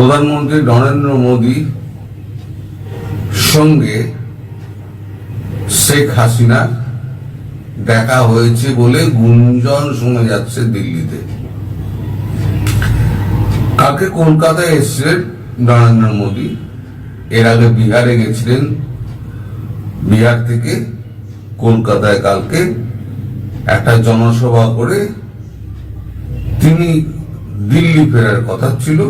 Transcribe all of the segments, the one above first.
প্রধানমন্ত্রী নরেন্দ্র মোদী সঙ্গে শেখ হাসিনা দেখা হয়েছে বলে গুঞ্জন শোনা যাচ্ছে দিল্লিতে। কালকে কলকাতায় এসেছিলেন নরেন্দ্র মোদী। এর আগে বিহারে গেছিলেন। বিহার থেকে কলকাতায় কালকে একটা জনসভা করে তিনি দিল্লি ফেরার কথা ছিল।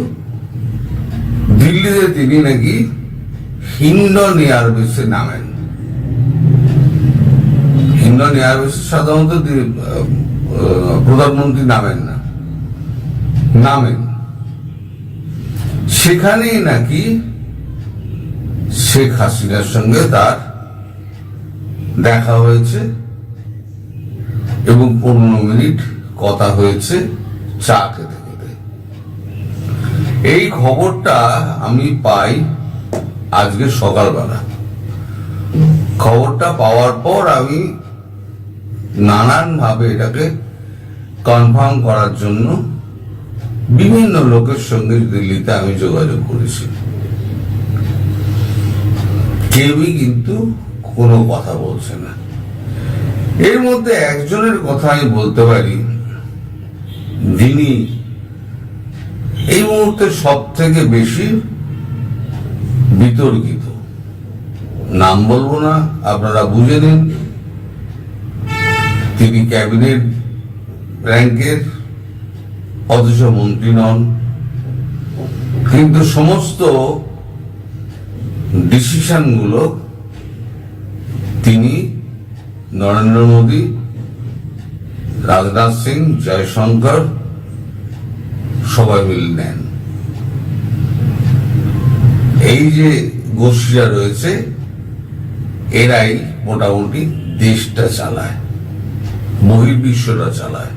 দিল্লিতে তিনি নাকি হিন্ডন এয়ারবেসে নামেন হিন্ডন এয়ারবেসে সাধারণত প্রধানমন্ত্রী নামেন না নামেন সেখানেই নাকি শেখ হাসিনার সঙ্গে তার দেখা হয়েছে এবং পনেরো মিনিট কথা হয়েছে চা খেতে খেতে এই খবরটা আমি পাই আজকে সকালবেলা। খবরটা পাওয়ার পর আমি নানান ভাবে এটাকে কনফার্ম করার জন্য বিভিন্ন লোকের সঙ্গে দিল্লিতে আমি যোগাযোগ করেছি। কেউই কিন্তু কোনো কথা বলছে না। এর মধ্যে একজনের কথা আমি বলতে পারি, যিনি এই মুহূর্তে সব থেকে বেশি বিতর্কিত। নাম বলব না, আপনারা বুঝে নিন। তিনি ক্যাবিনেট র্যাঙ্কের অথচ মন্ত্রী নন। কিন্তু সমস্ত ডিসিশনগুলো তিনি নরেন্দ্র মোদী, রাজনাথ সিং, জয়শঙ্কর মিলে নেন এই যে গোষ্ঠীরা রয়েছে, এরাই মোটামুটি দেশটা চালায়, বহির্বিশ্বটা চালায়।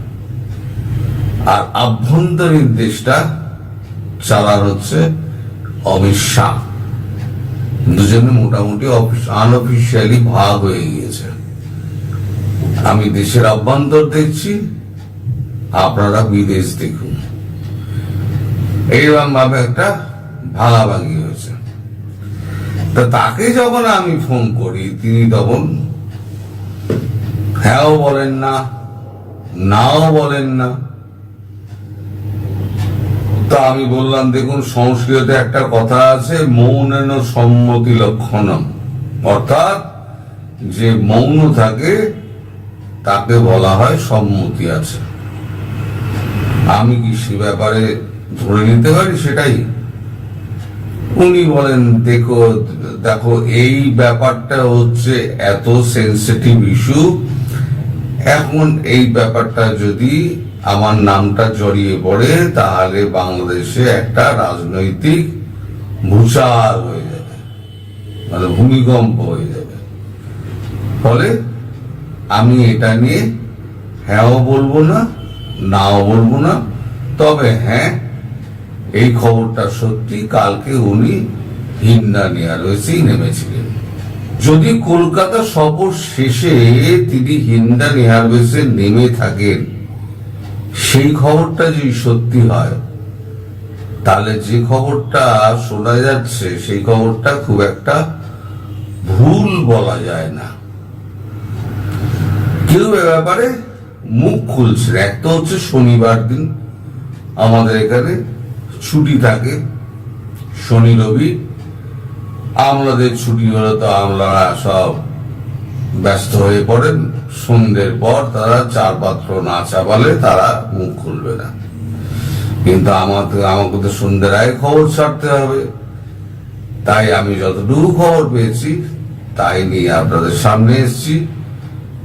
আর আভ্যন্তরীণ দেশটা চালার হচ্ছে শাহ দুজনে মোটামুটি আনঅফিসিয়ালি ভাগ হয়ে গিয়েছে। আমি দেশের অভ্যন্তর দেখছি, আপনারা বিদেশ দেখুন। এইরকম ভাবে একটা ভাগাভাগি হয়েছে। তা তাকে যখন আমি ফোন করি, তিনি তখন হ্যাঁও বলেন না, নাও বলেন না। তা আমি বললাম, দেখুন সংস্কৃতে একটা কথা আছে, মৌনেন সম্মতি লক্ষণম। অর্থাৎ যে মৌন থাকে, তাকে বলা হয় সম্মতি আছে। আমি কি সে ব্যাপারে ধরে নিতে পারি সেটাই। উনি বলেন, দেখো দেখো, এই ব্যাপারটা হচ্ছে এত সেন্সিটিভ ইস্যু এখন এই ব্যাপারটা যদি আমার নামটা জড়িয়ে পড়ে, তাহলে বাংলাদেশে একটা রাজনৈতিক ভূষাল হয়ে যাবে। মানে ভূমিকম্প হয়ে যাবে। ফলে আমি এটা নিয়ে হ্যাঁও বলব না, নাও বলব না। তবে হ্যাঁ এই খবরটা সত্যি, কালকে উনি হিন্দান এয়ারওয়েজেই নেমেছিলেন যদি কলকাতা সফর শেষে তিনি হিন্দান এয়ারওয়েজে নেমে থাকেন, সেই খবরটা যদি সত্যি হয়, তাহলে যে খবরটা শোনা যাচ্ছে, সেই খবরটা খুব একটা ভুল বলা যায় না কেউ এ ব্যাপারে মুখ খুলছে। একটা হচ্ছে শনিবার দিন আমাদের এখানে ছুটি থাকে, শনি, রবি। আমলাদের ছুটি হলে তো আমলারা সব ব্যস্ত হয়ে পড়েন। সন্ধ্যের পর তারা চার পাত্র না চাপালে তারা মুখ খুলবে না। কিন্তু আমাকে আমাকে তো সন্ধ্যের আগে খবর ছাড়তে হবে। তাই আমি যতটুকু খবর পেয়েছি, তাই নিয়ে আপনাদের সামনে এসেছি।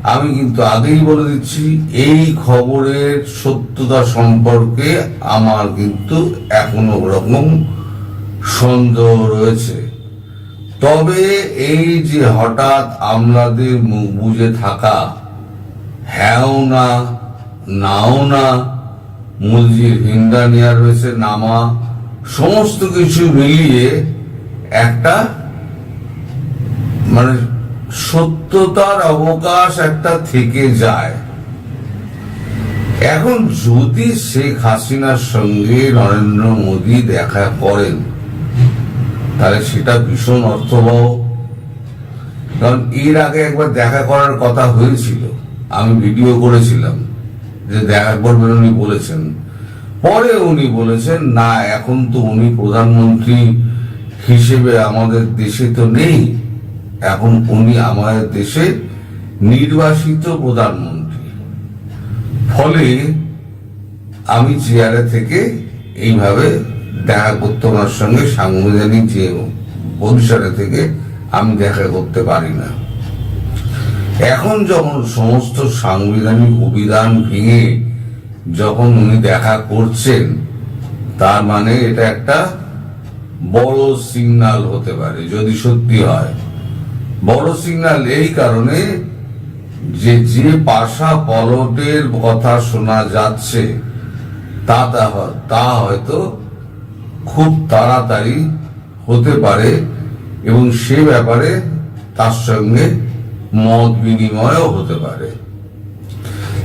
আমি কিন্তু আগেই বলে দিচ্ছি, এই খবরের সত্যতা সম্পর্কে আমার কিন্তু এখনও ওরকম সন্দেহ রয়েছে। তবে এই যে হঠাৎ আমলাদের মুখ বুঝে থাকা হ্যাঁও না, নাও না, মুলজির হিন্দা নিয়ার রয়েছে, নামা, সমস্ত কিছু মিলিয়ে একটা মানে সত্যতার অবকাশ একটা থেকে যায়। এখন যদি শেখ হাসিনার সঙ্গে নরেন্দ্র মোদী দেখা করেন, তাহলে সেটা ভীষণ অর্থবহ। কারণ এর আগে একবার দেখা করার কথা হয়েছিল। আমি ভিডিও করেছিলাম যে দেখা করবেন উনি বলেছেন। পরে উনি বলেছেন, না, এখন তো উনি প্রধানমন্ত্রী হিসেবে আমাদের দেশে তো নেই। এখন উনি আমাদের দেশে নির্বাসিত প্রধানমন্ত্রী। ফলে আমি চেয়ারে থেকে এইভাবে দেখা করতে ওনার সঙ্গে সাংবিধানিক যে পরিসরে থেকে আমি দেখা করতে পারি না। এখন যখন সমস্ত সাংবিধানিক অভিধান ভেঙে যখন উনি দেখা করছেন, তার মানে এটা একটা বড় সিগনাল হতে পারে, যদি সত্যি হয়। বড় সিগনাল এই কারণে যে যে পাশা পলটের কথা শোনা যাচ্ছে, তা তা- হয়তো খুব তাড়াতাড়ি হতে পারে এবং সে ব্যাপারে তার সঙ্গে মত বিনিময়ও হতে পারে।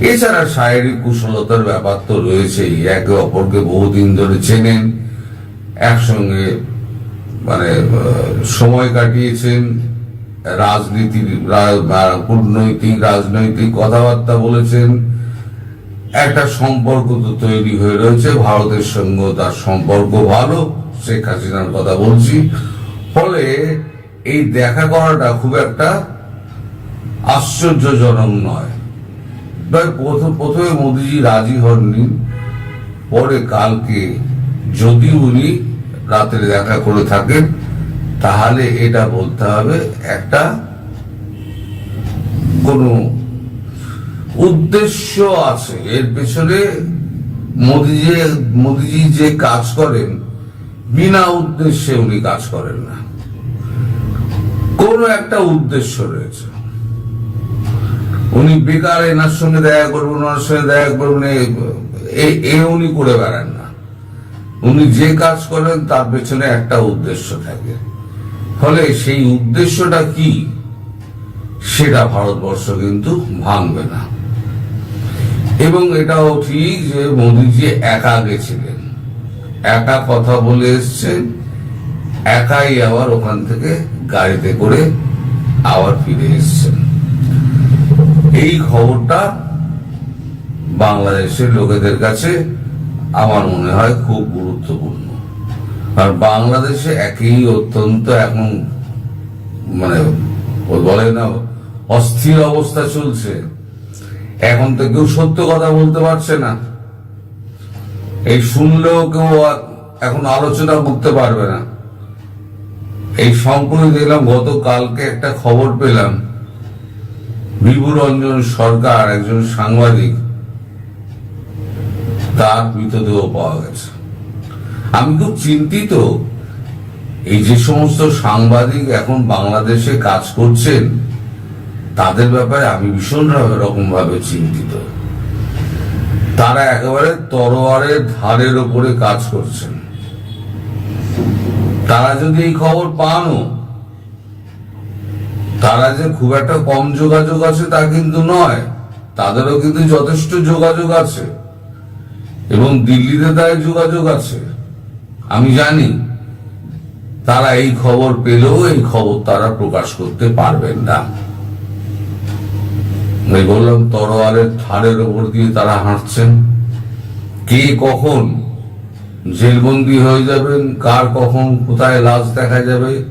এছাড়া শারীরিক কুশলতার ব্যাপার তো রয়েছেই, একে অপরকে বহুদিন ধরে চেনেন, একসঙ্গে মানে সময় কাটিয়েছেন রাজনীতির কূটনৈতিক, রাজনৈতিক কথাবার্তা বলেছেন। একটা সম্পর্ক তো তৈরি হয়ে রয়েছে, ভারতের সঙ্গে তার সম্পর্ক ভালো, শেখ হাসিনার কথা বলছি। ফলে এই দেখা করাটা খুব একটা আশ্চর্যজনক নয়, প্রথম প্রথমে মোদিজি রাজি হননি, পরে কালকে যদি উনি রাত্রে দেখা করে থাকেন তাহলে এটা বলতে হবে একটা কোনো উদ্দেশ্য আছে। এর পেছনে মোদিজি মোদিজি যে কাজ করেন, বিনা উদ্দেশ্যে উনি কাজ করেন না। কোনো একটা উদ্দেশ্য রয়েছে। উনি বেকার, এনার সঙ্গে দেখা করবেন, ওনার সঙ্গে দেখা করবেন, এ উনি করে বেড়ান না। উনি যে কাজ করেন, তার পেছনে একটা উদ্দেশ্য থাকে। ফলে সেই উদ্দেশ্যটা কি? সেটা ভারতবর্ষ কিন্তু ভাঙবে না। এবং এটাও ঠিক যে মোদীজি একা গেছিলেন। একা কথা বলে এসছেন একাই আবার ওখান থেকে গাড়িতে করে আবার ফিরে এসছেন। এই খবরটা বাংলাদেশের লোকেদের কাছে আমার মনে হয় খুব গুরুত্বপূর্ণ। আর বাংলাদেশে একই অত্যন্ত এখন মানে বলে না, অস্থির অবস্থা চলছে। এখন তো কেউ সত্য কথা বলতে পারছে না। এই শুনলেও কেউ এখন আলোচনা করতে পারবে না। এই সম্প্রতি দেখলাম, গতকালকে একটা খবর পেলাম। বিভু রঞ্জন সরকার, একজন সাংবাদিক, তার মৃতদেহ পাওয়া গেছে। আমি খুব চিন্তিত। এই যে সমস্ত সাংবাদিক এখন বাংলাদেশে কাজ করছেন, তাদের ব্যাপারে আমি ভীষণ রকম ভাবে চিন্তিত। তারা একেবারে তরোয়ারের ধারের ওপরে কাজ করছেন। তারা যদি এই খবর পানও, তারা যে খুব একটা কম যোগাযোগ আছে তা কিন্তু নয়, তাদেরও কিন্তু যথেষ্ট যোগাযোগ আছে। এবং দিল্লিতে তাই যোগাযোগ আছে। আমি জানি তারা এই খবর পেলেও এই খবর তারা প্রকাশ করতে পারবেন না। আমি বললাম তরোয়ারের ধারের ওপর দিয়ে তারা হাঁটছেন। কে কখন জেলবন্দি হয়ে যাবেন, কার কখন কোথায় লাশ দেখা যাবে,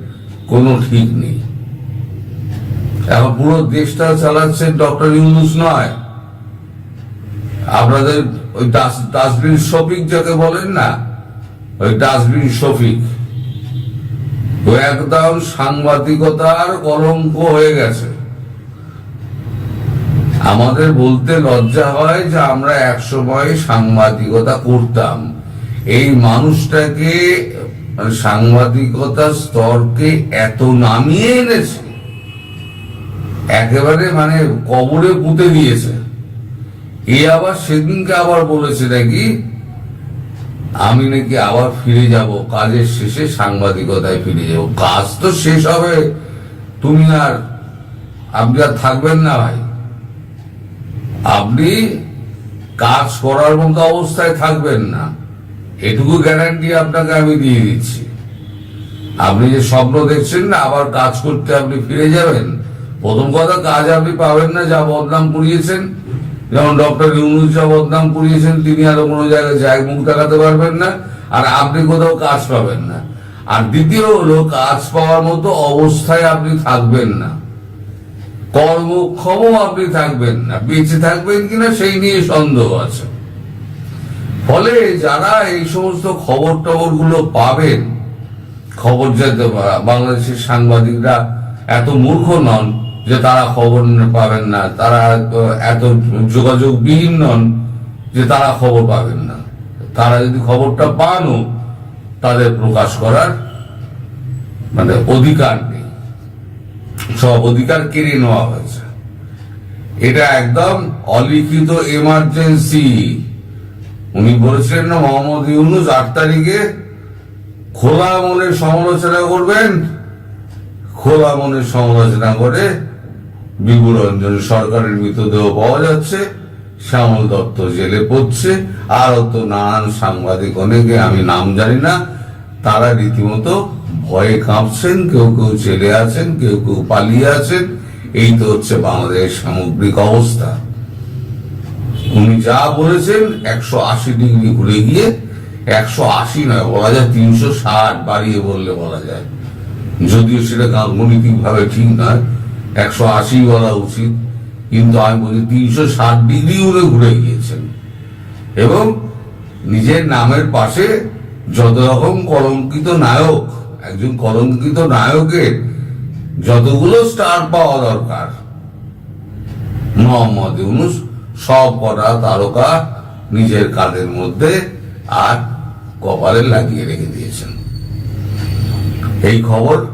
কোনো ঠিক নেই। এখন পুরো দেশটা চালাচ্ছেন ডক্টর ইউনুস নয়। আপনাদের ওই ডাস- ডাস্টবিন শফিক যাকে বলেন না ওই ডাস্টবিন শফিক। ও একদম সাংবাদিকতার কলঙ্ক হয়ে গেছে। আমাদের বলতে লজ্জা হয় যে আমরা এক সময় সাংবাদিকতা করতাম। এই মানুষটাকে মানে সাংবাদিকতার স্তরকে এত নামিয়ে এনেছে। একেবারে মানে কবরে পুঁতে দিয়েছে। এ আবার সেদিনকে আবার বলেছে নাকি আমি নাকি আবার ফিরে যাব, কাজের শেষে সাংবাদিকতায় ফিরে যাব। কাজ তো শেষ হবে। তুমি আর আপনি আর থাকবেন না ভাই। আপনি কাজ করার মতো অবস্থায় থাকবেন না। এটুকু গ্যারান্টি আপনাকে আমি দিয়ে দিচ্ছি। আপনি যে স্বপ্ন দেখছেন না, আবার কাজ করতে আপনি ফিরে যাবেন? প্রথম কথা, কাজ আপনি পাবেন না, যা বদনাম পুড়িয়েছেন যেমন ডক্টর ইউনুস যা বদনাম করিয়েছেন, তিনি আরও কোনো জায়গায় জায়গায় মুখ দেখাতে পারবেন না, আর আপনি কোথাও কাজ পাবেন না। আর দ্বিতীয় হলো, কাজ পাওয়ার মতো অবস্থায় আপনি থাকবেন না। কর্মক্ষম আপনি থাকবেন না। বেঁচে থাকবেন কিনা সেই নিয়ে সন্দেহ আছে। ফলে যারা এই সমস্ত খবর টবরগুলো পাবেন, খবর যাতে বাংলাদেশের সাংবাদিকরা এত মূর্খ নন যে তারা খবর পাবেন না, তারা এত যোগাযোগবিহীন নন যে তারা খবর পাবেন না। তারা যদি খবরটা পানও, তাদের প্রকাশ করার মানে অধিকার নেই। সব অধিকার কেড়ে নেওয়া হয়েছে। এটা একদম অলিখিত এমার্জেন্সি উনি বলেছিলেন না, মোহাম্মদ ইউনুস আট তারিখে খোলা মনে সমালোচনা করবেন। খোলা মনে সমালোচনা করে বিভু রঞ্জন সরকারের মৃতদেহ পাওয়া যাচ্ছে, শ্যামল দত্ত জেলে পড়ছে, আর তো নানান সাংবাদিক অনেকে, আমি নাম জানি না, তারা রীতিমতো ভয়ে কাঁপছেন, কেউ কেউ জেলে আছেন, কেউ কেউ পালিয়ে আছেন। এই তো হচ্ছে বাংলাদেশের সামগ্রিক অবস্থা। উনি যা বলেছেন, একশো আশি ডিগ্রি ঘুরে গিয়ে, একশো আশি নয়, বলা যায় তিনশো ষাট বাড়িয়ে বললে বলা যায়। যদিও সেটা গাণিতিক ভাবে ঠিক নয় একশো আশি বলা উচিত। কিন্তু আমি বলি, তিনশো ষাট ডিগ্রি উনি ঘুরে গিয়েছেন। এবং নিজের নামের পাশে যত রকম কলঙ্কিত নায়ক, একজন কলঙ্কিত নায়কের যতগুলো স্টার পাওয়া দরকার। মোহাম্মদ ইউনুস সব কটা তারকা নিজের কাঁধের মধ্যে আর কপালে লাগিয়ে রেখে দিয়েছেন। এই খবর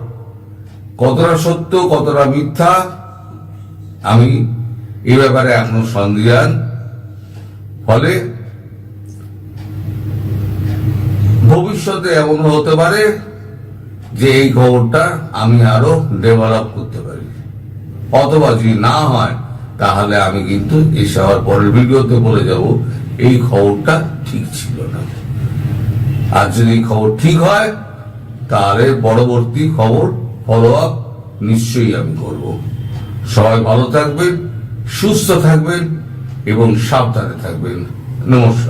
কতটা সত্য, কতটা মিথ্যা, আমি এ ব্যাপারে এখনও সন্দিহান। ফলে ভবিষ্যতে এমন হতে পারে যে এই খবরটা আমি আরও ডেভেলপ করতে পারি। অথবা যদি না হয়, তাহলে আমি কিন্তু এসে হওয়ার পরের ভিডিওতে বলে যাব, এই খবরটা ঠিক ছিল না। আর যদি খবর ঠিক হয়, তাহলে পরবর্তী খবর ফলো আপ নিশ্চয়ই আমি করব। সবাই ভালো থাকবেন সুস্থ থাকবেন এবং সাবধানে থাকবেন। নমস্কার।